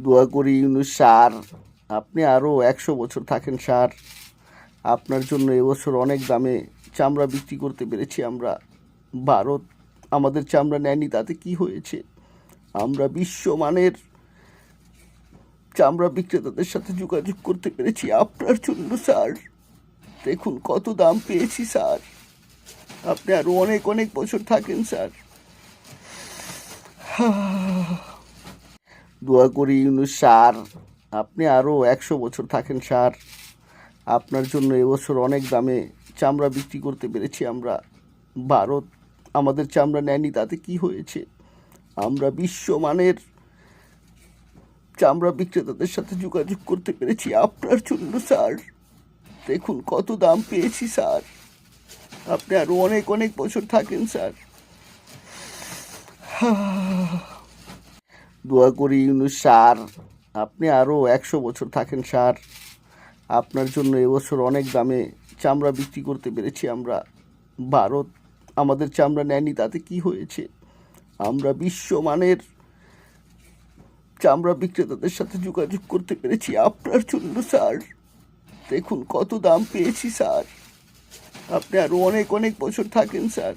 দোয়া করি ইউনুস স্যার, আপনি আরও একশো বছর থাকেন স্যার। আপনার জন্য এবছর অনেক দামে চামড়া বিক্রি করতে পেরেছি আমরা। ভারত আমাদের চামড়া নেয়নি, তাতে কি হয়েছে? আমরা বিশ্বমানের চামড়া বিক্রেতাদের সাথে যোগাযোগ করতে পেরেছি আপনার জন্য স্যার। দেখুন কত দাম পেয়েছি স্যার। আপনি আরও অনেক অনেক বছর থাকেন স্যার। দোয়া করি ইউনুস স্যার, আপনি আরও একশো বছর থাকেন স্যার। আপনার জন্য এবছর অনেক দামে চামড়া বিক্রি করতে পেরেছি আমরা। ভারত আমাদের চামড়া নেয়নি, তাতে কি হয়েছে? আমরা বিশ্বমানের চামড়া বিক্রেতাদের সাথে যোগাযোগ করতে পেরেছি আপনার জন্য স্যার। দেখুন কত দাম পেয়েছি স্যার। আপনি আরও অনেক অনেক বছর থাকেন স্যার। দোয়া করি ইউনুস স্যার, আপনি আরও একশো বছর থাকেন স্যার। আপনার জন্য এবছর অনেক দামে চামড়া বিক্রি করতে পেরেছি আমরা। ভারত আমাদের চামড়া নেয়নি, তাতে কি হয়েছে? আমরা বিশ্বমানের চামড়া বিক্রেতাদের সাথে যোগাযোগ করতে পেরেছি আপনার জন্য স্যার। দেখুন কত দাম পেয়েছি স্যার। আপনি আরও অনেক অনেক বছর থাকেন স্যার।